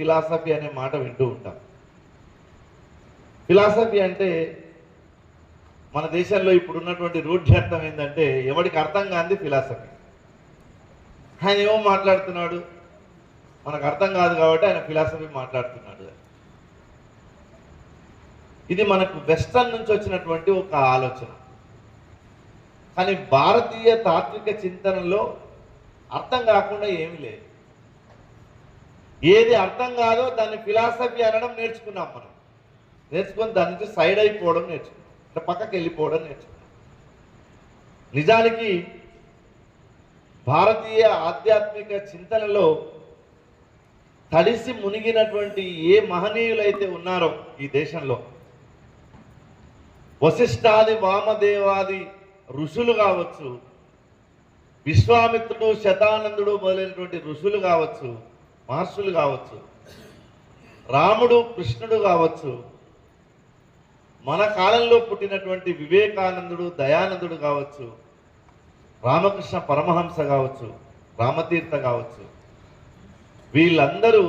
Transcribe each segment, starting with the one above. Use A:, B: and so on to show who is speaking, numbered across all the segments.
A: Philosophy అనే మాట వింటూ ఉంటాం. ఫిలాసఫీ అంటే మన దేశంలో ఇప్పుడున్నటువంటి రూఢ్యర్థం ఏంటంటే ఎవడికి అర్థం కాంది ఫిలాసఫీ. ఆయన ఏమో మాట్లాడుతున్నాడు మనకు అర్థం కాదు కాబట్టి ఆయన ఫిలాసఫీ మాట్లాడుతున్నాడు. ఇది మనకు వెస్టర్న్ నుంచి వచ్చినటువంటి ఒక ఆలోచన. కానీ భారతీయ తాత్విక చింతనలో అర్థం కాకుండా ఏమీ లేదు. ఏది అర్థం కాదో దాన్ని ఫిలాసఫీ అనడం నేర్చుకున్నాం మనం. నేర్చుకొని దాని నుంచి సైడ్ అయిపోవడం నేర్చుకున్నాం. అంటే పక్కకి వెళ్ళిపోవడం నేర్చుకున్నాం. నిజానికి భారతీయ ఆధ్యాత్మిక చింతనలో తడిసి మునిగినటువంటి ఏ మహనీయులైతే ఉన్నారో ఈ దేశంలో వశిష్ఠాది వామదేవాది ఋషులు కావచ్చు విశ్వామిత్రుడు శతానందుడు మొదలైనటువంటి ఋషులు కావచ్చు మహర్షులు కావచ్చు రాముడు కృష్ణుడు కావచ్చు మన కాలంలో పుట్టినటువంటి వివేకానందుడు దయానందుడు కావచ్చు రామకృష్ణ పరమహంస కావచ్చు రామతీర్థ కావచ్చు వీళ్ళందరూ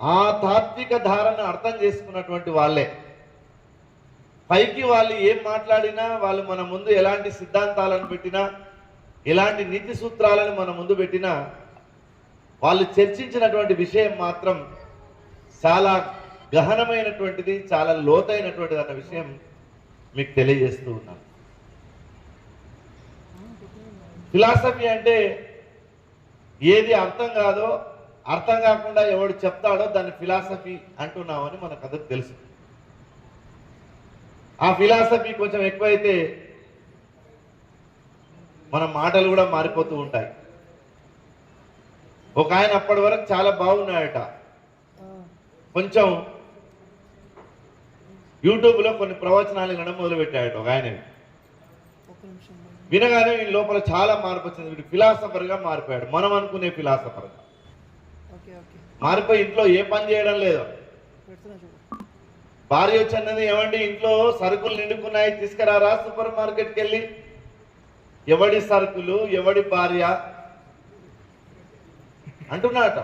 A: ఆ తాత్విక ధారను అర్థం చేసుకున్నటువంటి వాళ్ళే. పైకి వాళ్ళు ఏం మాట్లాడినా వాళ్ళు మన ముందు ఎలాంటి సిద్ధాంతాలను పెట్టినా ఎలాంటి నీతి సూత్రాలను మన ముందు పెట్టినా వాళ్ళు చర్చించినటువంటి విషయం మాత్రం చాలా గహనమైనటువంటిది చాలా లోతైనటువంటిది అన్న విషయం మీకు తెలియజేస్తూ ఉన్నాను. ఫిలాసఫీ అంటే ఏది అర్థం కాదో అర్థం కాకుండా ఎవడు చెప్తాడో దాన్ని ఫిలాసఫీ అంటున్నామని మనకు అందరికి తెలుసు. ఆ ఫిలాసఫీ కొంచెం ఎక్కువైతే మన మాటలు కూడా మారిపోతూ ఉంటాయి. ఒక ఆయన అప్పటి వరకు చాలా బాగున్నాడట. కొంచెం యూట్యూబ్లో కొన్ని ప్రవచనాలు వినడం మొదలుపెట్టాడట ఒక ఆయన వినగానే వీని లోపల చాలా మార్పు వచ్చింది. వీడు ఫిలాసఫర్గా మారిపోయాడు. మనం అనుకునే ఫిలాసఫర్గా మారిపోయి ఇంట్లో ఏ పని చేయడం లేదు. భార్య వచ్చినది ఏమండి ఇంట్లో సరుకులు నిండుకున్నాయి తీసుకురారా? సూపర్ మార్కెట్కి వెళ్ళి ఎవడి సరుకులు ఎవడి భార్య? అంటున్నాడట.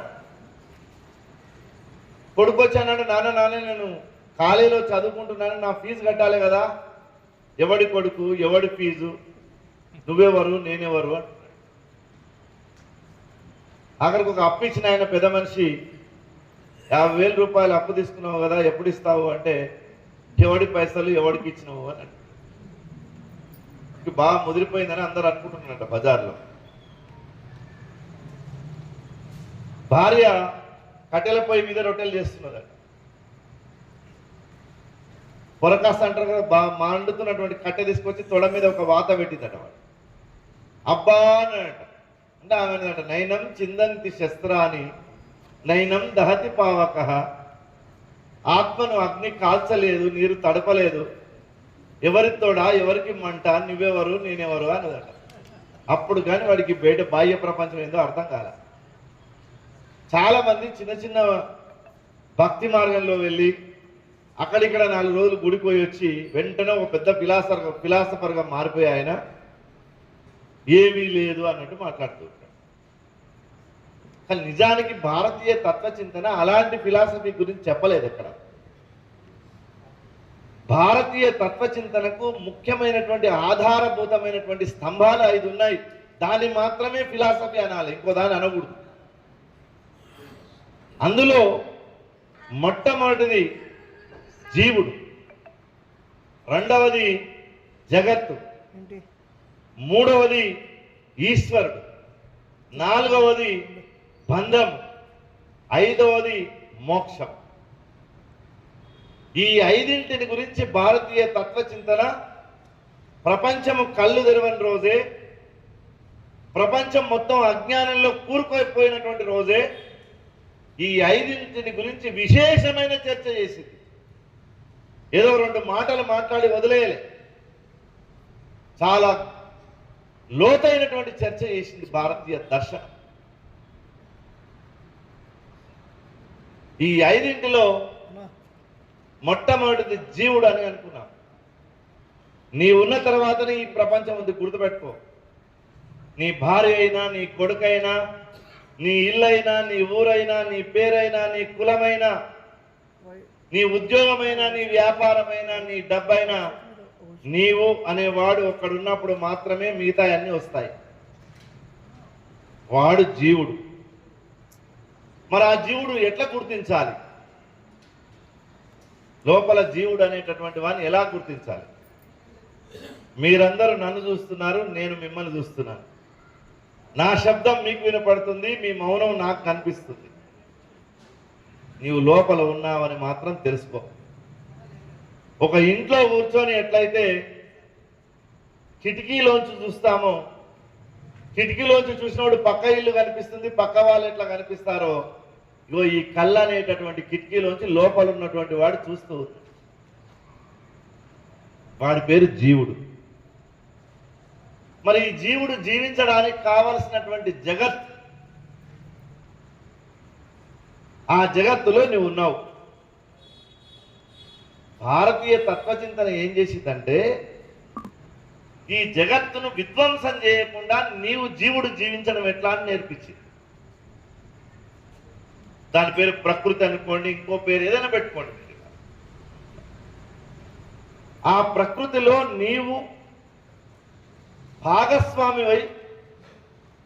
A: కొడుకు వచ్చానంటే నాన్న నాన్న నేను కాలేజీలో చదువుకుంటున్నాను నా ఫీజు కట్టాలి కదా. ఎవడి కొడుకు ఎవడి ఫీజు? నువ్వెవరు నేనెవరు? అక్కడికి ఒక అప్పు ఇచ్చిన ఆయన పెద్ద మనిషి యాభై వేల రూపాయలు అప్పు తీసుకున్నావు కదా ఎప్పుడు ఇస్తావు? అంటే ఎవడి పైసలు ఎవడికి ఇచ్చినావు? అని బాగా ముదిరిపోయిందని అందరు అనుకుంటున్నారంట బజార్లో. భార్య కట్టెల పొయ్యి మీద రొట్టెలు చేస్తున్నదట పొరకాస్త అంటారు కదా బా మండుతున్నటువంటి కట్టె తీసుకొచ్చి తొడ మీద ఒక వాత పెట్టిందట వాడు. అబ్బా అన్నాడట అంటే. ఆమె నైనం చిందంతి శస్త్రాని నైనం దహతి పావక. ఆత్మను అగ్ని కాల్చలేదు నీరు తడపలేదు. ఎవరి తోడా ఎవరికి మంట నువ్వెవరు నేనెవరు అన్నదట. అప్పుడు కానీ వాడికి బయట బాహ్య ప్రపంచం ఏందో అర్థం కాలే. చాలా మంది చిన్న చిన్న భక్తి మార్గంలో వెళ్ళి అక్కడిక్కడ నాలుగు రోజులు గుడిపోయి వచ్చి వెంటనే ఒక పెద్ద ఫిలాసఫర్ ఫిలాసఫర్గా మారిపోయి ఆయన ఏమీ లేదు అన్నట్టు మాట్లాడుతూ ఉంటాడు. కానీ నిజానికి భారతీయ తత్వచింతన అలాంటి ఫిలాసఫీ గురించి చెప్పలేదు ఇక్కడ భారతీయ తత్వచింతనకు ముఖ్యమైనటువంటి ఆధారభూతమైనటువంటి స్తంభాలు ఐదు ఉన్నాయి. దాన్ని మాత్రమే ఫిలాసఫీ అనాలి. ఇంకో దాన్ని అనకూడదు. అందులో మొట్టమొదటిది జీవుడు రెండవది జగత్తు మూడవది ఈశ్వరుడు నాలుగవది బంధం ఐదవది మోక్షం. ఈ ఐదింటిని గురించి భారతీయ తత్వచింతన ప్రపంచము కళ్ళు తెరవని రోజే ప్రపంచం మొత్తం అజ్ఞానంలో కూరుకుపోయినటువంటి రోజే ఈ ఐదింటిని గురించి విశేషమైన చర్చ చేసింది. ఏదో రెండు మాటలు మాట్లాడి వదిలేయలే. చాలా లోతైనటువంటి చర్చ చేసింది భారతీయ దర్శనం. ఈ ఐదింటిలో మొట్టమొదటిది జీవుడు అని అనుకున్నాం. నీ ఉన్న తర్వాతనే ఈ ప్రపంచం ఉంది గుర్తుపెట్టుకో. నీ భార్య అయినా నీ కొడుకైనా నీ ఇల్లైనా నీ ఊరైనా నీ పేరైనా నీ కులమైనా నీ ఉద్యోగమైనా నీ వ్యాపారమైనా నీ డబ్బైనా నీవు అనేవాడు ఒక్కడున్నప్పుడు మాత్రమే మిగతా అన్నీ వస్తాయి. వాడు జీవుడు. మరి ఆ జీవుడు ఎట్లా గుర్తించాలి? లోపల జీవుడు అనేటటువంటి వాడిని ఎలా గుర్తించాలి? మీరందరూ నన్ను చూస్తున్నారు నేను మిమ్మల్ని చూస్తున్నాను. నా శబ్దం మీకు వినపడుతుంది మీ మౌనం నాకు కనిపిస్తుంది. నీవు లోపల ఉన్నావని మాత్రం తెలుసుకో. ఒక ఇంట్లో కూర్చొని ఎట్లయితే కిటికీలోంచి చూస్తామో కిటికీలోంచి చూసినప్పుడు పక్క ఇల్లు కనిపిస్తుంది పక్క వాళ్ళు ఎట్లా కనిపిస్తారో ఇగో ఈ కళ్ళు అనేటటువంటి కిటికీలోంచి లోపల ఉన్నటువంటి వాడు చూస్తూ వాడి పేరు జీవుడు. మరి ఈ జీవుడు జీవించడానికి కావలసినటువంటి జగత్ ఆ జగత్తులో నువ్వు ఉన్నావు. భారతీయ తత్వచింతన ఏం చేసిందంటే ఈ జగత్తును విధ్వంసం చేయకుండా నీవు జీవుడు జీవించడం ఎట్లా అని నేర్పించింది. దాని పేరు ప్రకృతి అనుకోండి ఇంకో పేరు ఏదైనా పెట్టుకోండి. ఆ ప్రకృతిలో నీవు భాగస్వామివై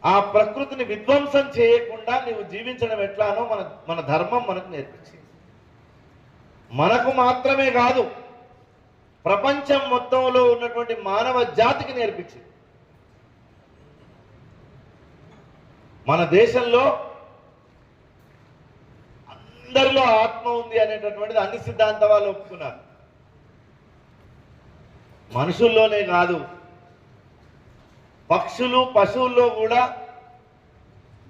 A: ఆ ప్రకృతిని విధ్వంసం చేయకుండా నీవు జీవించడం ఎట్లానో మన మన ధర్మం మనకు నేర్పించింది. మనకు మాత్రమే కాదు ప్రపంచం మొత్తంలో ఉన్నటువంటి మానవ జాతికి నేర్పించింది. మన దేశంలో అందరిలో ఆత్మ ఉంది అనేటటువంటిది అన్ని సిద్ధాంత వాళ్ళు ఒప్పుకున్నారు. మనుషుల్లోనే కాదు పక్షులు పశువుల్లో కూడా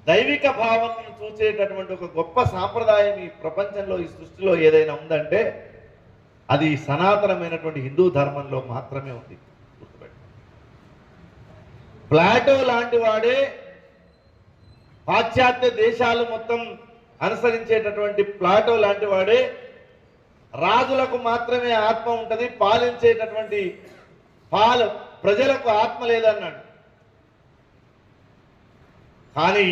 A: దైవిక భావనను చూసేటటువంటి ఒక గొప్ప సాంప్రదాయం ఈ ప్రపంచంలో ఈ సృష్టిలో ఏదైనా ఉందంటే అది సనాతనమైనటువంటి హిందూ ధర్మంలో మాత్రమే ఉంది. ప్లాటో లాంటి వాడే పాశ్చాత్య దేశాలు మొత్తం అనుసరించేటటువంటి ప్లాటో లాంటి వాడే రాజులకు మాత్రమే ఆత్మ ఉంటుంది పాలించేటటువంటి పాలు ప్రజలకు ఆత్మ లేదన్నాడు. కానీ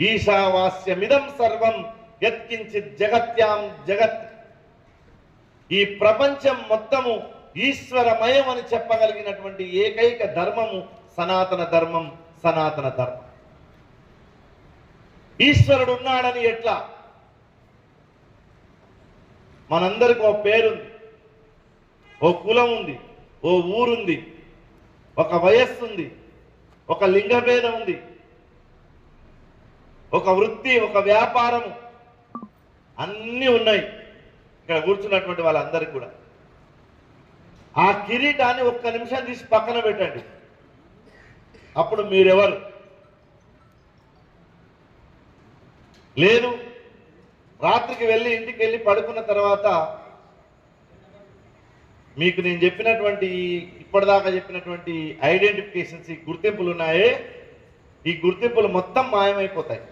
A: ఈశావాస్యమిదం సర్వం యత్కించిత్ జగత్యాం జగత్. ఈ ప్రపంచం మొత్తము ఈశ్వరమయం అని చెప్పగలిగినటువంటి ఏకైక ధర్మము సనాతన ధర్మం సనాతన ధర్మం. ఈశ్వరుడు ఉన్నాడని ఎట్లా? మనందరికి ఓ పేరుంది ఓ కులం ఉంది ఓ ఊరుంది ఒక వయస్సు ఉంది ఒక లింగభేదం ఉంది. ఒక వృత్తి ఒక వ్యాపారము అన్నీ ఉన్నాయి ఇక్కడ కూర్చున్నటువంటి వాళ్ళందరికీ కూడా. ఆ కిరీటాన్ని ఒక్క నిమిషం తీసి పక్కన పెట్టండి. అప్పుడు మీరెవరు? లేదు రాత్రికి వెళ్ళి ఇంటికి వెళ్ళి పడుకున్న తర్వాత మీకు నేను చెప్పినటువంటి ఇప్పటిదాకా చెప్పినటువంటి ఐడెంటిఫికేషన్స్ ఈ గుర్తింపులు ఉన్నాయే. ఈ గుర్తింపులు మొత్తం మాయమైపోతాయి.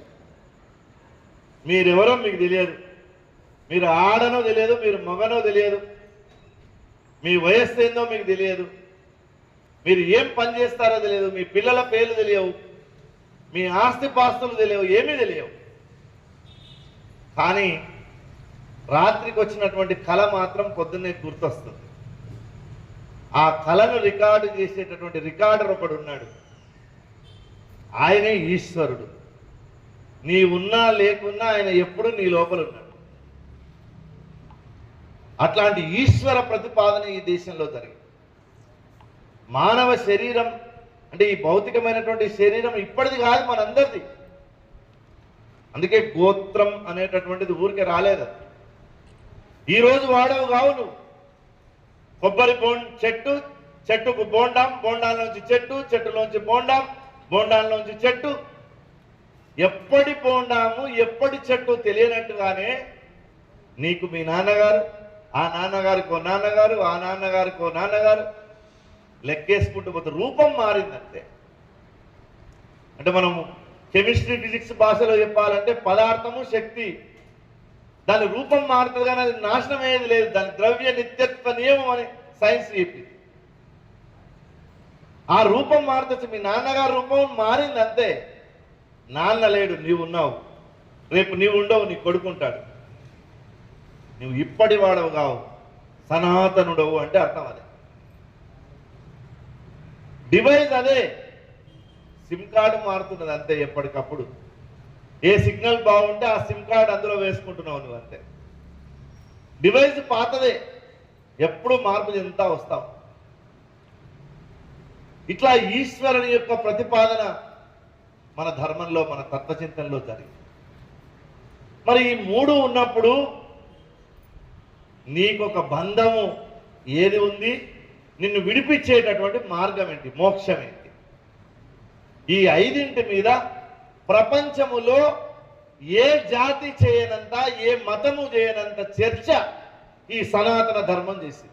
A: మీరెవరో మీకు తెలియదు. మీరు ఆడనో తెలియదు మీరు మగనో తెలియదు. మీ వయస్సు ఏందో మీకు తెలియదు. మీరు ఏం పని చేస్తారో తెలియదు. మీ పిల్లల పేర్లు తెలియవు. మీ ఆస్తి పాస్తులు తెలియవు. ఏమీ తెలియవు. కానీ రాత్రికి వచ్చినటువంటి కళ మాత్రం పొద్దున్నే గుర్తొస్తుంది. ఆ కళను రికార్డు చేసేటటువంటి రికార్డర్ ఒకడు ఉన్నాడు ఆయనే ఈశ్వరుడు. నీ ఉన్నా లేకున్నా ఆయన ఎప్పుడు నీ లోపల ఉన్నాడు. అట్లాంటి ఈశ్వర ప్రతిపాదన ఈ దేశంలో జరిగింది. మానవ శరీరం అంటే ఈ భౌతికమైనటువంటి శరీరం ఇప్పటిది కాదు మనందరిది. అందుకే గోత్రం అనేటటువంటిది ఊరికే రాలేదు ఈరోజు వాడవు కావు నువ్వు. కొబ్బరి బోన్ చెట్టు చెట్టుకు బోండాం నుంచి చెట్టు చెట్టులోంచి బోండాం నుంచి చెట్టు ఎప్పటి పోండాము ఎప్పటి చెట్టు తెలియనట్టుగానే నీకు మీ నాన్నగారు ఆ నాన్నగారికో నాన్నగారు ఆ నాన్నగారికో నాన్నగారు లెక్కేసుకుంటూ పోతే రూపం మారిందంతే. అంటే మనము కెమిస్ట్రీ ఫిజిక్స్ భాషలో చెప్పాలంటే పదార్థము శక్తి. దాని రూపం మారుతుంది కానీ అది నాశనం అయ్యేది లేదు. దాని ద్రవ్య నిత్యత్వ నియమం అని సైన్స్ చెప్పింది. ఆ రూపం మారుతుంది. మీ నాన్నగారి రూపం మారింది అంతే నాన్న లేడు నీవున్నావు. రేపు నీవు ఉండవు నీ కొడుకుంటాడు. నువ్వు ఇప్పటి వాడవు కావు సనాతనుడవు అంటే అర్థం అదే. డివైస్ అదే. సిమ్ కార్డు మారుతున్నది అంతే ఎప్పటికప్పుడు. ఏ సిగ్నల్ బాగుంటే ఆ సిమ్ కార్డు అందులో వేసుకుంటున్నావు నువ్వు అంతే. డివైస్ పాతదే. ఎప్పుడు మార్పు చెందుతా వస్తావు. ఇట్లా ఈశ్వరుని యొక్క ప్రతిపాదన మన ధర్మంలో మన తత్వచింతనలో జరిగింది. మరి ఈ మూడు ఉన్నప్పుడు నీకొక బంధము ఏది ఉంది? నిన్ను విడిపించేటటువంటి మార్గం ఏంటి మోక్షం ఏంటి ఈ ఐదింటి మీద ప్రపంచములో ఏ జాతి చేయనంత ఏ మతము చేయనంత చర్చ ఈ సనాతన ధర్మం చేసింది.